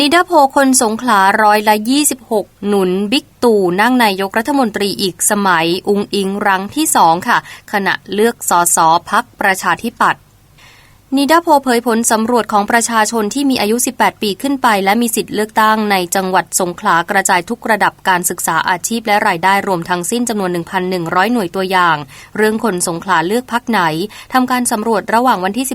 นิดาโพคนสงขลาร้อยละ 26 หนุนบิ๊กตู่นั่งนายกรัฐมนตรีอีกสมัย อุงอิงรังที่สองค่ะ ขณะเลือกสอสอพักประชาธิปัตย์นิดาโพเผยผลสำรวจของประชาชนที่มีอายุ 18 ปีขึ้นไป และมีสิทธิ์เลือกตั้งในจังหวัดสงขลากระจายทุกระดับการศึกษาอาชีพและรายได้รวมทั้งสิ้นจำนวน 1,100 หน่วยตัวอย่าง เรื่องคนสงขลาเลือกพักไหนทำการสำรวจระหว่างวันที่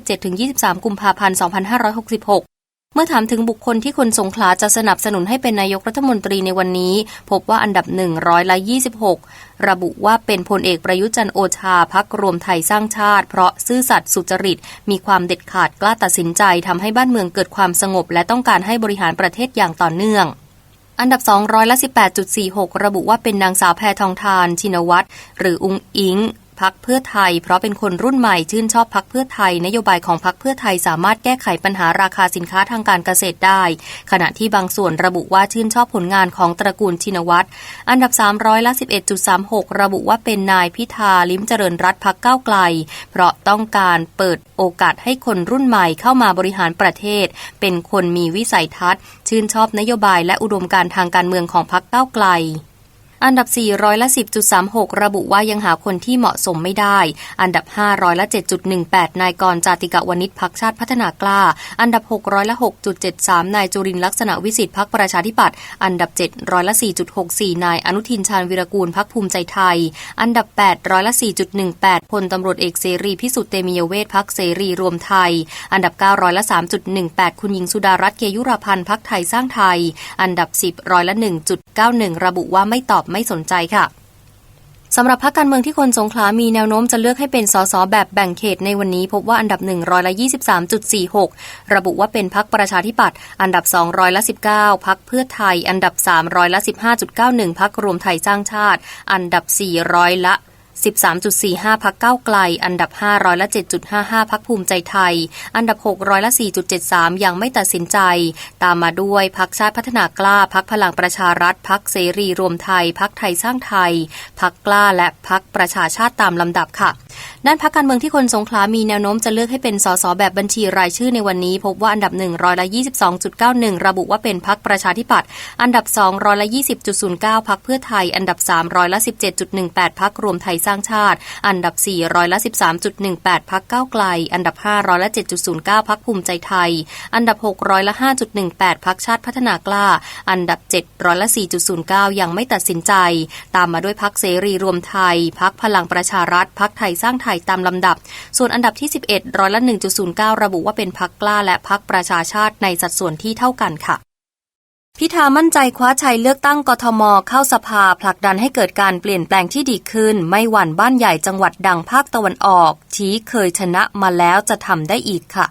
17-23 กุมภาพันธ์ 2566 เมื่อถามถึงบุคคลที่คนสงขลาจะสนับสนุนให้เป็นนายกรัฐมนตรีในวันนี้ พบว่าอันดับหนึ่งร้อยละ26 ระบุว่าเป็นพลเอกประยุจันโอชาพักรวมไทยสร้างชาติ เพราะซื่อสัตย์สุจริต มีความเด็ดขาดกล้าตัดสินใจทำให้บ้านเมืองเกิดความสงบ และต้องการให้บริหารประเทศอย่างต่อเนื่องอันดับ2ร้อยละ18.46 ระบุว่าเป็นนางสาวแพทองทาน ชินวัตรหรืออุงอิง พักเพื่อไทย เพราะเป็นคนรุ่นใหม่ชื่นชอบพักเพื่อไทย นโยบายของพักเพื่อไทยสามารถแก้ไขปัญหาราคาสินค้าทางการเกษตรได้ ขณะที่บางส่วนระบุว่าชื่นชอบผลงานของตระกูลชินวัตรอันดับ300ละ11.36 ระบุว่าเป็นนายพิธาลิ้มเจริญรัตพักเก้าไกล เพราะต้องการเปิดโอกาสให้คนรุ่นใหม่เข้ามาบริหารประเทศ เป็นคนมีวิสัยทัศน์ ชื่นชอบนโยบายและอุดมการทางการเมืองของพักเก้าไกล อันดับ 4 ร้อยละ 10.36 ระบุว่ายังหาคนที่เหมาะสมไม่ได้ อันดับ 5 ร้อยละ 7.18 นายกรจาติกะวณิชพักชาติพัฒนากล้า อันดับ 6 ร้อยละ 6.73 นายจุรินลักษณะวิสิทธิพักประชาธิปัตย์ อันดับ 7 ร้อยละ 4.64 นายอนุทินชาญวิรกูลพักภูมิใจไทย อันดับ 8 ร้อยละ 4.18 พลตำรวจเอกเสรีพิสุทธิ์เตมียเวทพักเสรีรวมไทย อันดับ 9 ร้อยละ 3.18 คุณหญิงสุดารัตน์เกยุราพันธ์พักไทยสร้างไทย อันดับ 10 ร้อยละ 1.91 ระบุว่าไม่ตอบไม่สนใจค่ะสำหรับพรรคการเมืองที่คนสงขลามีแนวโน้มจะเลือกให้เป็นสสแบบแบ่งเขตในวันนี้พบว่าอันดับ1ร้อยละ23.46 ระบุว่าเป็นพรรคประชาธิปัตย์อันดับ2ร้อยละ19พักเพื่อไทย อันดับ3ร้อยละ15.91พักรวมไทยสร้างชาติ อันดับ4ร้อยละ 13.45 พักเก้าไกล อันดับ5ร้อยละ 7.55 พักภูมิใจไทย อันดับ6ร้อยละ 4.73 ยังไม่ตัดสินใจ ตามมาด้วยพักชาติพัฒนากล้า พักพลังประชารัฐ พักเสรีรวมไทย พักไทยสร้างไทย พักกล้าและพักประชาชาติตามลำดับค่ะ ด้านพักการเมืองที่คนสงขลามีแนวโน้มจะเลือกให้เป็นสสแบบบัญชีรายชื่อในวันนี้ พบว่าอันดับ1ร้อยละ22.91 ระบุว่าเป็นพักประชาธิปัตย์อันดับ2ร้อยละ20.09พักเพื่อไทย อันดับ3ร้อยละ17.18พักรวมไทยสร้างชาติ อันดับ4ร้อยละ13.18พักก้าวไกล อันดับ5ร้อยละ7.09พักภูมิใจไทย อันดับ6ร้อยละ5.18พักชาติพัฒนากล้า อันดับ7ร้อยละ4.09 ยังไม่ตัดสินใจ ตามมาด้วยพักเสรีรวมไทยพักพลังประชารัฐพักไทยสร้างไทยตามลำดับ ส่วนอันดับที่ 11 ร้อยละ1.09 ระบุว่าเป็นพักกล้าและพักประชาชาติในสัดส่วนที่เท่ากันค่ะพิธามั่นใจคว้าชัยเลือกตั้งกทม เข้าสภาผลักดันให้เกิดการเปลี่ยนแปลงที่ดีขึ้น ไม่หวั่นบ้านใหญ่จังหวัดดังภาคตะวันออก ชี้เคยชนะมาแล้วจะทำได้อีกค่ะ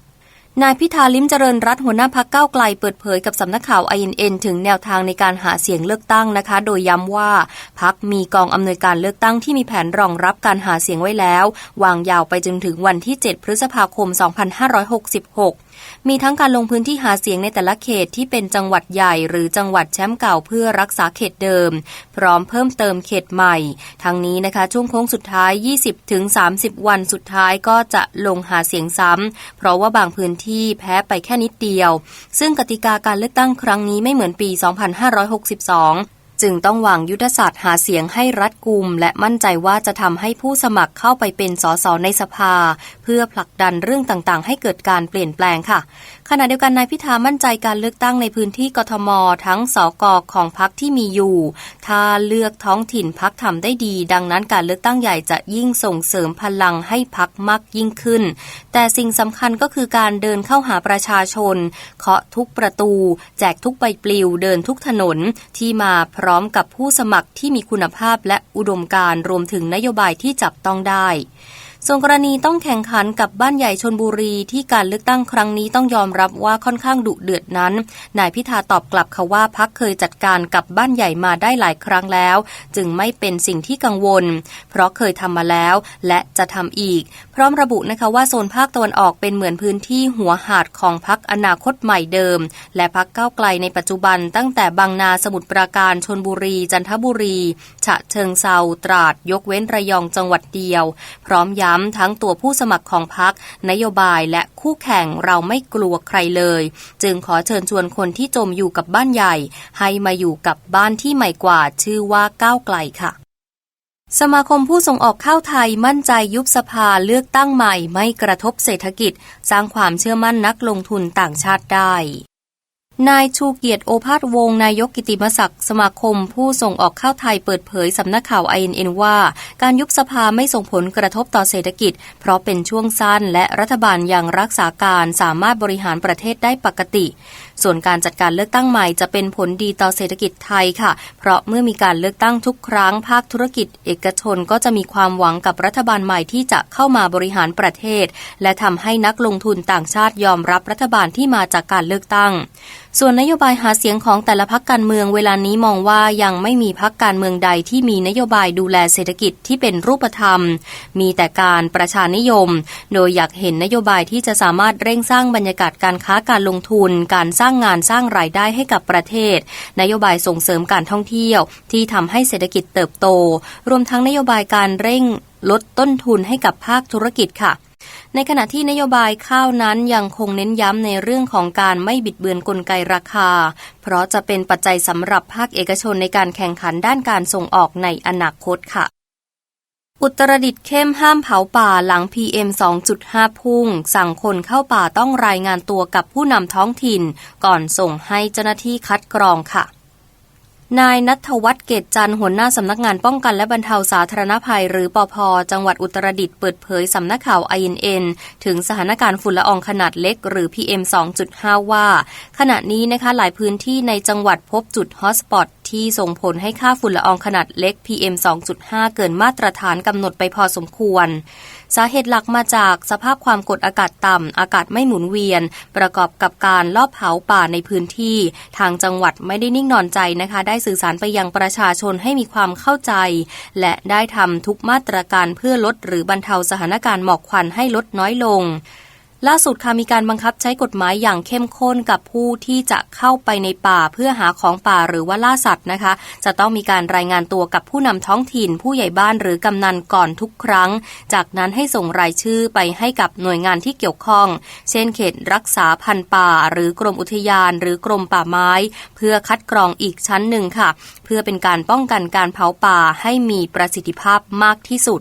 นายพิธาลิมเจริญรัตหัวหน้าพักเก้าไกลเปิดเผยกับสำนักข่าว INN ถึงแนวทางในการหาเสียงเลือกตั้งนะคะ โดยย้ำว่าพักมีกองอำนวยการเลือกตั้งที่มีแผนรองรับการหาเสียงไว้แล้ว วางยาวไปจนถึงวันที่ 7 พฤษภาคม 2566มีทั้งการลงพื้นที่หาเสียงในแต่ละเขตที่เป็นจังหวัดใหญ่หรือจังหวัดแชมป์เก่าเพื่อรักษาเขตเดิม พร้อมเพิ่มเติมเขตใหม่ ทั้งนี้นะคะช่วงโค้งสุดท้าย 20-30 วันสุดท้ายก็จะลงหาเสียงซ้ำ เพราะว่าบางพื้นที่แพ้ไปแค่นิดเดียว ซึ่งกติกาการเลือกตั้งครั้งนี้ไม่เหมือนปี 2562 จึงต้องวางยุทธศาสตร์หาเสียงให้รัดกุม และมั่นใจว่าจะทำให้ผู้สมัครเข้าไปเป็นสสในสภา เพื่อผลักดันเรื่องต่างๆ ให้เกิดการเปลี่ยนแปลงค่ะ ขณะเดียวกันนายพิธามั่นใจการเลือกตั้งในพื้นที่กทม ทั้งสกของพักที่มีอยู่ ถ้าเลือกท้องถิ่นพักทำได้ดี ดังนั้นการเลือกตั้งใหญ่จะยิ่งส่งเสริมพลังให้พักมากยิ่งขึ้น แต่สิ่งสำคัญก็คือการเดินเข้าหาประชาชน เคาะทุกประตู แจกทุกใบปลิวเดินทุกถนนที่มาพร้อมกับผู้สมัครที่มีคุณภาพและอุดมการรวมถึงนโยบายที่จับต้องได้ ส่วนกรณีต้องแข่งขันกับบ้านใหญ่ชนบุรีที่การเลือกตั้งครั้งนี้ต้องยอมรับว่าค่อนข้างดุเดือดนั้น นายพิธาตอบกลับค่ะว่าพักเคยจัดการกับบ้านใหญ่มาได้หลายครั้งแล้ว จึงไม่เป็นสิ่งที่กังวล เพราะเคยทำมาแล้วและจะทำอีก พร้อมระบุนะคะว่าโซนภาคตะวันออกเป็นเหมือนพื้นที่หัวหาดของพักอนาคตใหม่เดิม และพักเก้าไกลในปัจจุบัน ตั้งแต่บางนาสมุทรปราการชนบุรี จันทบุรี ฉะเชิงเซาตราดยกเว้นระยองจังหวัดเดียว พร้อมย้ย้ำทั้งตัวผู้สมัครของพักนโยบายและคู่แข่งเราไม่กลัวใครเลย จึงขอเชิญชวนคนที่จมอยู่กับบ้านใหญ่ ให้มาอยู่กับบ้านที่ใหม่กว่าชื่อว่าก้าวไกลค่ะสมาคมผู้ส่งออกข้าวไทยมั่นใจยุบสภาเลือกตั้งใหม่ไม่กระทบเศรษฐกิจ สร้างความเชื่อมั่นนักลงทุนต่างชาติได้ นายชูเกียรติโอภาสวงศ์นายกกิติมศักดิ์สมาคม ผู้ส่งออกข้าวไทยเปิดเผยสำนักข่าว INN ว่า การยุบสภาไม่ส่งผลกระทบต่อเศรษฐกิจ เพราะเป็นช่วงสั้นและรัฐบาลยังรักษาการสามารถบริหารประเทศได้ปกติ ส่วนการจัดการเลือกตั้งใหม่จะเป็นผลดีต่อเศรษฐกิจไทยค่ะ เพราะเมื่อมีการเลือกตั้งทุกครั้งภาคธุรกิจ เอกชนก็จะมีความหวังกับรัฐบาลใหม่ที่จะเข้ามาบริหารประเทศ และทำให้นักลงทุนต่างชาติยอมรับรัฐบาลที่มาจากการเลือกตั้งส่วนนโยบายหาเสียงของแต่ละพักการเมืองเวลานี้มองว่ายังไม่มีพักการเมืองใดที่มีนโยบายดูแลเศรษฐกิจที่เป็นรูปธรรม มีแต่การประชานิยม โดยอยากเห็นนโยบายที่จะสามารถเร่งสร้างบรรยากาศการค้าการลงทุน การสร้างางานสร้างรายได้ให้กับประเทศ นโยบายส่งเสริมการท่องเที่ยว ที่ทำให้เศรษฐกิจเติบโต รวมทั้งนโยบายการเร่งลดต้นทุนให้กับภาคธุรกิจค่ะในขณะที่นโยบายข้าวนั้นยังคงเน้นย้ำในเรื่องของการไม่บิดเบือนกลไกราคา เพราะจะเป็นปัจจัยสำหรับภาคเอกชนในการแข่งขันด้านการส่งออกในอนาคตค่ะ อุตรดิตเข้มห้ามเผาป่าหลัง PM 2.5 พุ่ง สั่งคนเข้าป่าต้องรายงานตัวกับผู้นำท้องถิ่น ก่อนส่งให้เจ้าหน้าที่คัดกรองค่ะ นายนัทวัฒน์เกตจันทร์หัวหน้าสำนักงานป้องกันและบรรเทาสาธารณภัย หรือปอพจังหวัดอุตรดิตถ์เปิดเผยสำนักข่าว INN ถึงสถานการณ์ฝุ่นละอองขนาดเล็กหรือ PM 2.5 ว่า ขณะนี้นะคะหลายพื้นที่ในจังหวัดพบจุดฮอตสปอตที่ส่งผลให้ค่าฝุ่นละอองขนาดเล็ก PM 2.5 เกินมาตรฐานกำหนดไปพอสมควร สาเหตุหลักมาจากสภาพความกดอากาศต่ำ อากาศไม่หมุนเวียน ประกอบกับการลอบเผาป่าในพื้นที่ ทางจังหวัดไม่ได้นิ่งนอนใจนะคะ ได้สื่อสารไปยังประชาชนให้มีความเข้าใจ และได้ทำทุกมาตรการเพื่อลดหรือบรรเทาสถานการณ์หมอกควันให้ลดน้อยลง ล่าสุดค่ะมีการบังคับใช้กฎหมายอย่างเข้มข้นกับผู้ที่จะเข้าไปในป่าเพื่อหาของป่าหรือว่าล่าสัตว์นะคะ จะต้องมีการรายงานตัวกับผู้นำท้องถิ่น ผู้ใหญ่บ้านหรือกำนันก่อนทุกครั้ง จากนั้นให้ส่งรายชื่อไปให้กับหน่วยงานที่เกี่ยวข้อง เช่นเขตรักษาพันธุ์ป่า หรือกรมอุทยาน หรือกรมป่าไม้ เพื่อคัดกรองอีกชั้นหนึ่งค่ะ เพื่อเป็นการป้องกันการเผาป่าให้มีประสิทธิภาพมากที่สุด